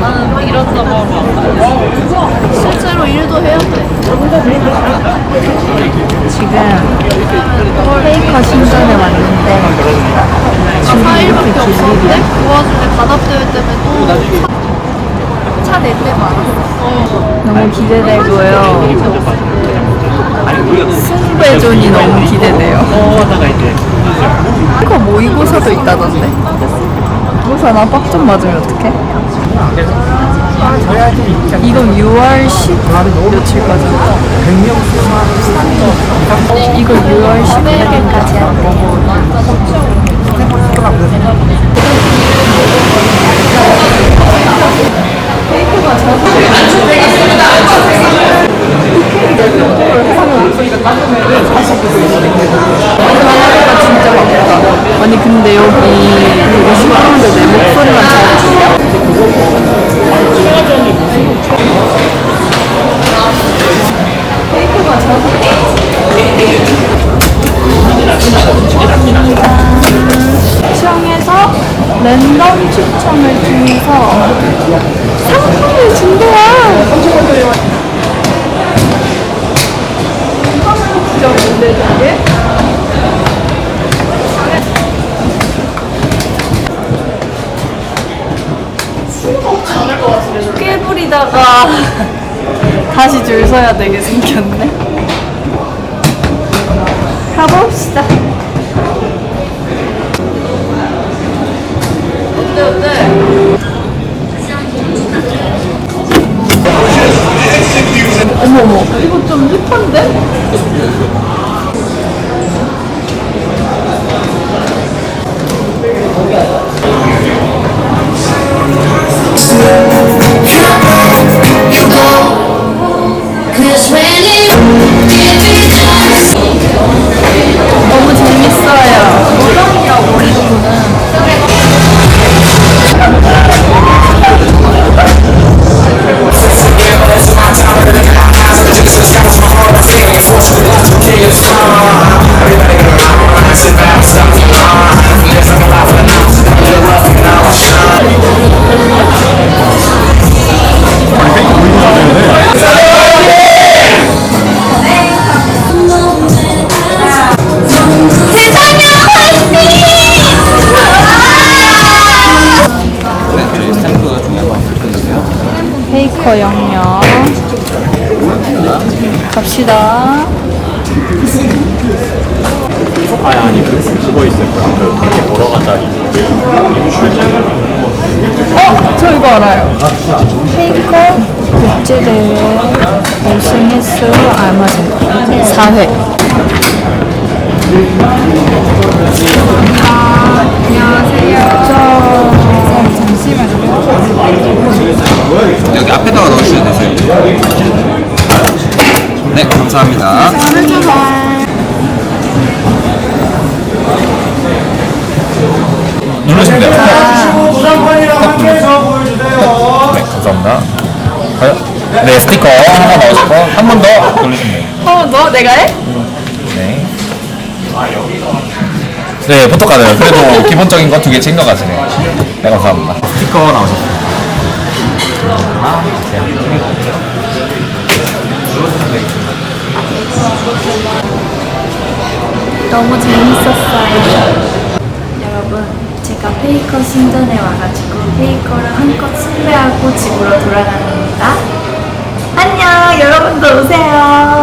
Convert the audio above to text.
나는 이런 거 먹어. 실제로 일도 해야 돼. 지금 페이커 신전에 왔는데 나 4일밖에 없었는데 그 와중에 단합대회 때문에 또 차 낼 때 많았어. 너무 기대되고요. 승배전이 너무 기대돼요. 페이커 모의고사도 있다던데. 모의고사 나빡 좀 맞으면 어떡해? 이건 6월 10 며칠까지. 이거 6월 10일까지 한대 하나가 진짜 바쁘다. 아니 근데 여기 여기 시청에서 랜덤 추첨을 통해서 상품을 준대요. 뭔데 저게? 꽤 부리다가 다시 줄 서야 되게 생겼네. 가봅시다. 어때 어때? 어머머. 이거 좀 힙한데? 페이커 영역. 갑시다. 아니 아니 그 그거 있을 거야 그 그렇게 가자니 어? 저 이거 알아요. 페이커 국제대회 우승 횟수 정도? 4회. 네, 감사합니다. 누르시면 돼요 네 감사합니다 과연? 네 스티커 하나 넣으시고 한 번 더 돌리시면 돼요 어, 너 내가 해? 네. 네, 포토카드. 그래도 기본적인 거 두 개 챙겨가시네요. 네, 감사합니다. 스티커 나오셨습니 다. 너무 재밌었어요. 여러분, 제가 페이커 신전에 와가지고 페이커를 한껏 숭배하고 집으로 돌아갑니다. 안녕, 여러분도 오세요.